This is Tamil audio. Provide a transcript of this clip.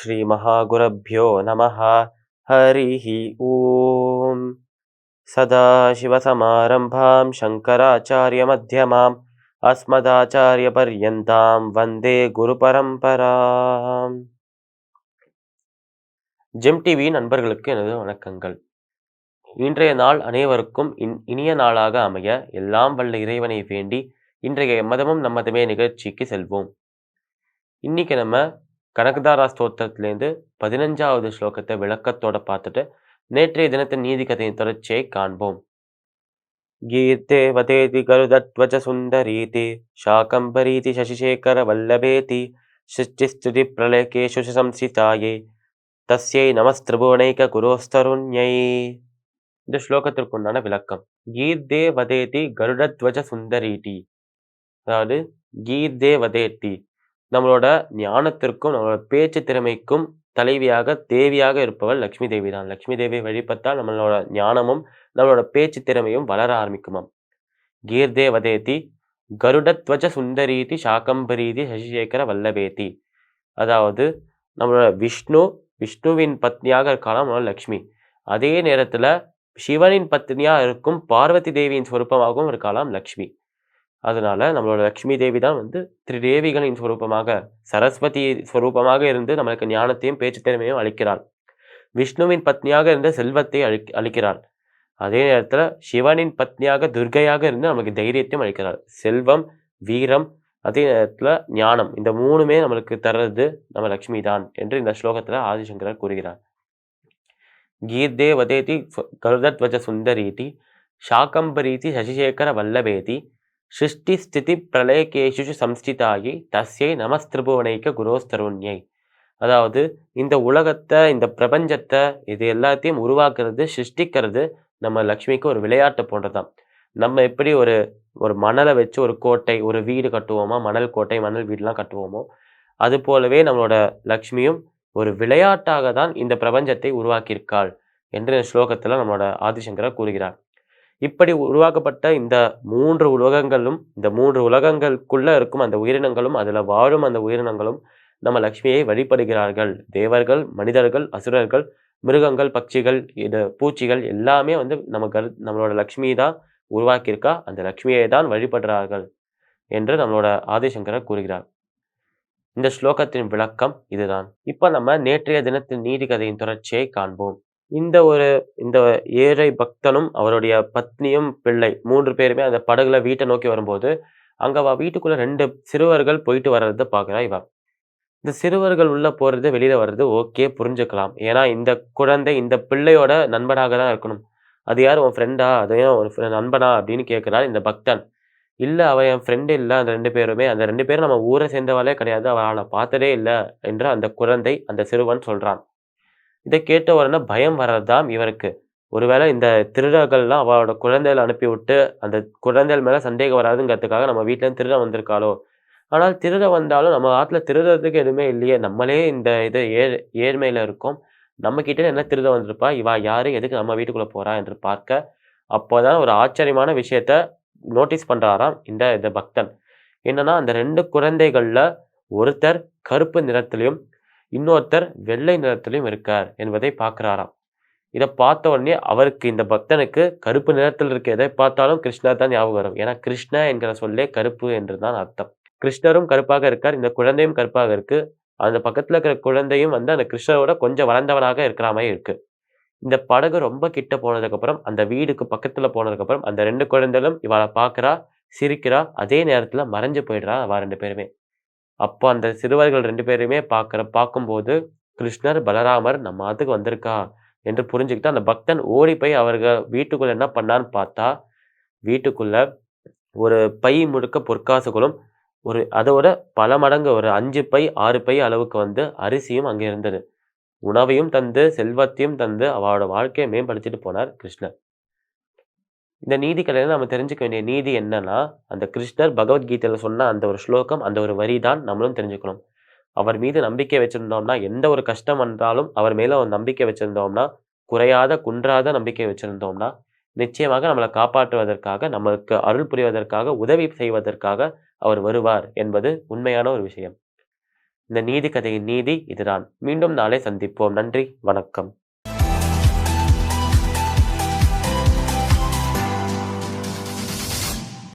श्रीमहागुरभ्यो नमः हरिः ॐ सदाशिवसमारम्भां शङ्कराचार्यमध्यमाम् अस्मदाचार्यपर्यन्तां वन्दे குருபரம்பராம் ஜெம் டிவி நண்பர்களுக்கு எனது வணக்கங்கள் இன்றைய நாள் அனைவருக்கும் இன் இனிய நாளாக அமைய எல்லாம் வல்ல இறைவனை வேண்டி இன்றைய மதமும் நம்மதமே நிகழ்ச்சிக்கு செல்வோம் இன்னைக்கு நம்ம கனகதாரா ஸ்தோத்திரத்திலேருந்து பதினஞ்சாவது ஸ்லோகத்தை விளக்கத்தோட பார்த்துட்டு நேற்றைய தினத்தின் நீதி கதையின் தொடர்ச்சியை காண்போம். கீர்த்தே வதேதி கருதத்வஜ சுந்தரீதி சாகம்பரீதி சசிசேகர வல்லபேதி சிருஷ்டிஸ்துதி பிரளயகேஷு சம்சிதாயே தஸ்யை நமஸ்திரிபுவனைக குரோஸ்தருண்யை. இந்த ஸ்லோகத்திற்குண்டான விளக்கம். கீர்தே வதேதி கருடத்வஜ சுந்தரீதி. அதாவது கீர்தே வதேத்தி நம்மளோட ஞானத்திற்கும் நம்மளோட பேச்சு திறமைக்கும் தலைவியாக தேவியாக இருப்பவள் லக்ஷ்மி தேவி தான். லக்ஷ்மி தேவியை வழிபட்டால் நம்மளோட ஞானமும் நம்மளோட பேச்சு திறமையும் வளர ஆரம்பிக்குமாம். கீர்தே வதேதி கருடத்வஜ சுந்தரீதி சாகம்பரீதி சசிசேகர வல்லபேதி. அதாவது நம்மளோட விஷ்ணு விஷ்ணுவின் பத்னியாக இருக்கலாம் நம்மளோட லக்ஷ்மி. அதே நேரத்தில் சிவனின் பத்னியாக இருக்கும் பார்வதி தேவியின் சொருப்பமாகவும் இருக்கலாம் லக்ஷ்மி. அதனால நம்மளோட லக்ஷ்மி தேவி தான் வந்து திரிதேவிகளின் ஸ்வரூபமாக சரஸ்வதி ஸ்வரூபமாக இருந்து நம்மளுக்கு ஞானத்தையும் பேச்சு திறமையும் அளிக்கிறாள். விஷ்ணுவின் பத்னியாக இருந்து செல்வத்தை அழி அளிக்கிறாள். அதே நேரத்தில் சிவனின் பத்னியாக துர்கையாக இருந்து நமக்கு தைரியத்தையும் அளிக்கிறாள். செல்வம் வீரம் அதே நேரத்தில் ஞானம் இந்த மூணுமே நம்மளுக்கு தர்றது நம்ம லக்ஷ்மி தான் என்று இந்த ஸ்லோகத்தில் ஆதிசங்கரர் கூறுகிறார். கீர்தே வதேதி கருதத்வஜ சுந்தரீதி ஷாகம்பரீதி சசிசேகர வல்லபேதி சிருஷ்டி ஸ்திதி பிரளயகேஷு சம்ஸ்திதாயி தஸ்யை நமஸ்திரிபுவனைக்க குரோஸ்தருண்யை. அதாவது இந்த உலகத்தை இந்த பிரபஞ்சத்தை இது எல்லாத்தையும் உருவாக்குறது சிருஷ்டிக்கிறது நம்ம லக்ஷ்மிக்கு ஒரு விளையாட்டு போன்றதான் நம்ம எப்படி ஒரு ஒரு மணலை வச்சு ஒரு கோட்டை ஒரு வீடு கட்டுவோமா? மணல் கோட்டை மணல் வீடுலாம் கட்டுவோமோ? அது போலவே நம்மளோட லக்ஷ்மியும் ஒரு விளையாட்டாக தான் இந்த பிரபஞ்சத்தை உருவாக்கியிருக்காள் என்று ஸ்லோகத்தில் நம்மளோட ஆதிசங்கரர் கூறுகிறார். இப்படி உருவாக்கப்பட்ட இந்த மூன்று உலகங்களும் இந்த மூன்று உலகங்களுக்குள்ளே இருக்கும் அந்த உயிரினங்களும் அதில் வாழும் அந்த உயிரினங்களும் நம்ம லக்ஷ்மியை வழிபடுகிறார்கள். தேவர்கள் மனிதர்கள் அசுரர்கள் மிருகங்கள் பட்சிகள் இது பூச்சிகள் எல்லாமே வந்து நம்ம கரு நம்மளோட லக்ஷ்மி தான் உருவாக்கியிருக்கா. அந்த லக்ஷ்மியை தான் வழிபடுறார்கள் என்று நம்மளோட ஆதிசங்கரர் கூறுகிறார். இந்த ஸ்லோகத்தின் விளக்கம் இதுதான். இப்போ நம்ம நேற்றைய தினத்தின் நீதி கதையின் தொடர்ச்சியை காண்போம். இந்த ஒரு இந்த ஏழை பக்தனும் அவருடைய பத்னியும் பிள்ளை மூன்று பேருமே அந்த படகுல வீட்டை நோக்கி வரும்போது அங்க அவ வீட்டுக்குள்ள ரெண்டு சிறுவர்கள் போயிட்டு வர்றதை பாக்குறா இவ இந்த சிறுவர்கள் உள்ள போறது வெளியில வர்றது ஓகே புரிஞ்சுக்கலாம். ஏன்னா இந்த குழந்தை இந்த பிள்ளையோட நண்பனாக தான் இருக்கணும். அது யார்? உன் ஃப்ரெண்டா அதையும் ஒரு நண்பனா? அப்படின்னு கேட்கிறார் இந்த பக்தன். இல்லை அவன் என் ஃப்ரெண்டு இல்லை அந்த ரெண்டு பேருமே. அந்த ரெண்டு பேரும் நம்ம ஊரை சேர்ந்தவாளே கிடையாது. அவளை பார்த்ததே இல்லை என்று அந்த குழந்தை அந்த சிறுவன் சொல்றான். இதை கேட்ட உடனே பயம் வர்றதாம் இவருக்கு. ஒருவேளை இந்த திருடர்கள்லாம் அவளோட குழந்தைகளை அனுப்பி விட்டு அந்த குழந்தைகள் மேலே சந்தேகம் வராதுங்கிறதுக்காக நம்ம வீட்டில் திருட வந்திருக்காளோ? ஆனால் திருட வந்தாலும் நம்ம ஆற்றுல திருடுறதுக்கு எதுவுமே இல்லையே. நம்மளே இந்த இது ஏழ் ஏழ்மையில் இருக்கோம். நம்ம என்ன திருட வந்திருப்பா? இவா யார்? எதுக்கு நம்ம வீட்டுக்குள்ளே போகிறா என்று பார்க்க அப்போதான் ஒரு ஆச்சரியமான விஷயத்த நோட்டீஸ் பண்ணுறாராம் இந்த இந்த பக்தன். என்னன்னா அந்த ரெண்டு குழந்தைகளில் ஒருத்தர் கருப்பு நிறத்திலையும் இன்னொருத்தர் வெள்ளை நிறத்திலையும் இருக்கார் என்பதை பார்க்கிறாராம். இதை பார்த்த உடனே அவருக்கு இந்த பக்தனுக்கு கருப்பு நிறத்தில் இருக்க. எதை பார்த்தாலும் கிருஷ்ணர் தான் ஞாபகம் வரும். ஏன்னா கிருஷ்ண என்கிற சொல்லே கருப்பு என்று தான் அர்த்தம். கிருஷ்ணரும் கருப்பாக இருக்கார். இந்த குழந்தையும் கருப்பாக இருக்கு. அந்த பக்கத்தில் இருக்கிற குழந்தையும் வந்து அந்த கிருஷ்ணரோட கொஞ்சம் வளர்ந்தவனாக இருக்கிற மாதிரி இருக்கு. இந்த படகு ரொம்ப கிட்ட போனதுக்கப்புறம் அந்த வீடுக்கு பக்கத்தில் போனதுக்கப்புறம் அந்த ரெண்டு குழந்தைகளும் இவளை பார்க்கறா சிரிக்கிறா அதே நேரத்தில் மறைஞ்சு போயிடுறா அவள் ரெண்டு பேருமே. அப்போ அந்த சிறுவர்கள் ரெண்டு பேருமே பார்க்குற பார்க்கும்போது கிருஷ்ணர் பலராமர் நம்ம அதுக்கு வந்திருக்கா? என்று புரிஞ்சுக்கிட்டு அந்த பக்தன் ஓடி போய் அவர்கள் வீட்டுக்குள்ள என்ன பண்ணான்னு பார்த்தா வீட்டுக்குள்ள ஒரு பை முழுக்க பொற்காசுகளும் ஒரு அதோட பல மடங்கு ஒரு அஞ்சு பை ஆறு பை அளவுக்கு வந்து அரிசியும் அங்கே இருந்தது. உணவையும் தந்து செல்வத்தையும் தந்து அவளோட வாழ்க்கையை மேம்படுத்திட்டு போனார் கிருஷ்ணர். இந்த நீதி நம்ம தெரிஞ்சுக்க வேண்டிய நீதி என்னன்னா அந்த கிருஷ்ணர் பகவத்கீதையில் சொன்ன அந்த ஒரு ஸ்லோகம் அந்த ஒரு வரி தான் நம்மளும் தெரிஞ்சுக்கணும். அவர் மீது நம்பிக்கை வச்சிருந்தோம்னா எந்த ஒரு கஷ்டம் வந்தாலும் அவர் மேலே ஒரு நம்பிக்கை வச்சிருந்தோம்னா குறையாத குன்றாத நம்பிக்கை வச்சிருந்தோம்னா நிச்சயமாக நம்மளை காப்பாற்றுவதற்காக நம்மளுக்கு அருள் புரிவதற்காக உதவி செய்வதற்காக அவர் வருவார் என்பது உண்மையான ஒரு விஷயம். இந்த நீதி கதையின் நீதி இதுதான். மீண்டும் நாளை சந்திப்போம். நன்றி. வணக்கம்.